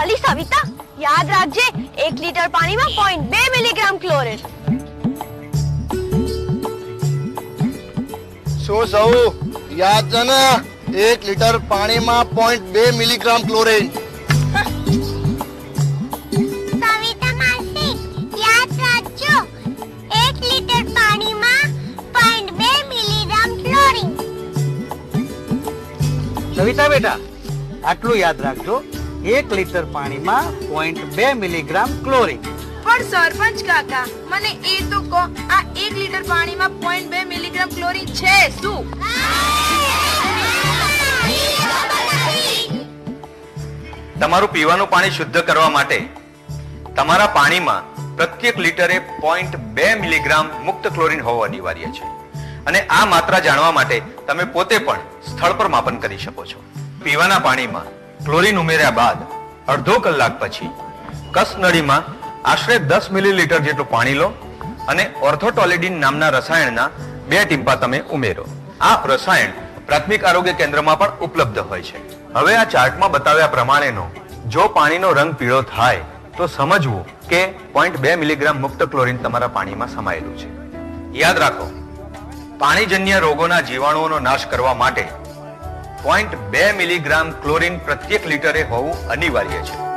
અલી સવિતા યાદ રાખજે એક લીટર પાણીમાં પોઈન્ટ બે મિલીગ્રામ ક્લોરીન શું સૌ? યાદ છે ને? એક લીટર પાણીમાં પોઈન્ટ બે મિલીગ્રામ ક્લોરીન સવિતા માસી યાદ રાખજો એક લીટર પાણીમાં પોઈન્ટ બે મિલીગ્રામ ક્લોરીન સવિતા બેટા આટલું યાદ રાખજો. એક લીટર પાણીમાં પોઈન્ટ બે મિલીગ્રામ ક્લોરીન. પણ સરપંચ કાકા મને એ તો કહો આ એક લીટર પાણીમાં પોઈન્ટ બે મિલીગ્રામ ક્લોરીન છે શું? તમારું પીવાનું પાણી શુદ્ધ કરવા માટે તમારા પાણીમાં પ્રત્યેક લીટરે પોઈન્ટ બે મિલીગ્રામ મુક્ત ક્લોરીન હોવું અનિવાર્ય છે. અને આ માત્રા જાણવા માટે તમે પોતે પણ સ્થળ પર માપન કરી શકો છો. પીવાના પાણીમાં ક્લોરીન ઉમેર્યા બાદ અડધો કલાક પછી કસનળીમાં આશરે દસ મિલીલીટર જેટલું પાણી લો અને ઓર્થોટોલિડિન નામના રસાયણના બે ટીમ્પા તમે ઉમેરો. આ રસાયણ પ્રાથમિક આરોગ્ય કેન્દ્રમાં પણ ઉપલબ્ધ હોય છે. હવે આ ચાર્ટમાં બતાવ્યા પ્રમાણેનો જો પાણીનો રંગ પીળો થાય, તો સમજવું કે પોઈન્ટ બે મિલીગ્રામ મુક્ત ક્લોરીન તમારા પાણીમાં સમાયેલું છે. યાદ રાખો, પાણીજન્ય રોગોના જીવાણુઓનો નાશ કરવા માટે પોઈન્ટ બે મિલીગ્રામ ક્લોરીન પ્રત્યેક લીટરે હોવું અનિવાર્ય છે.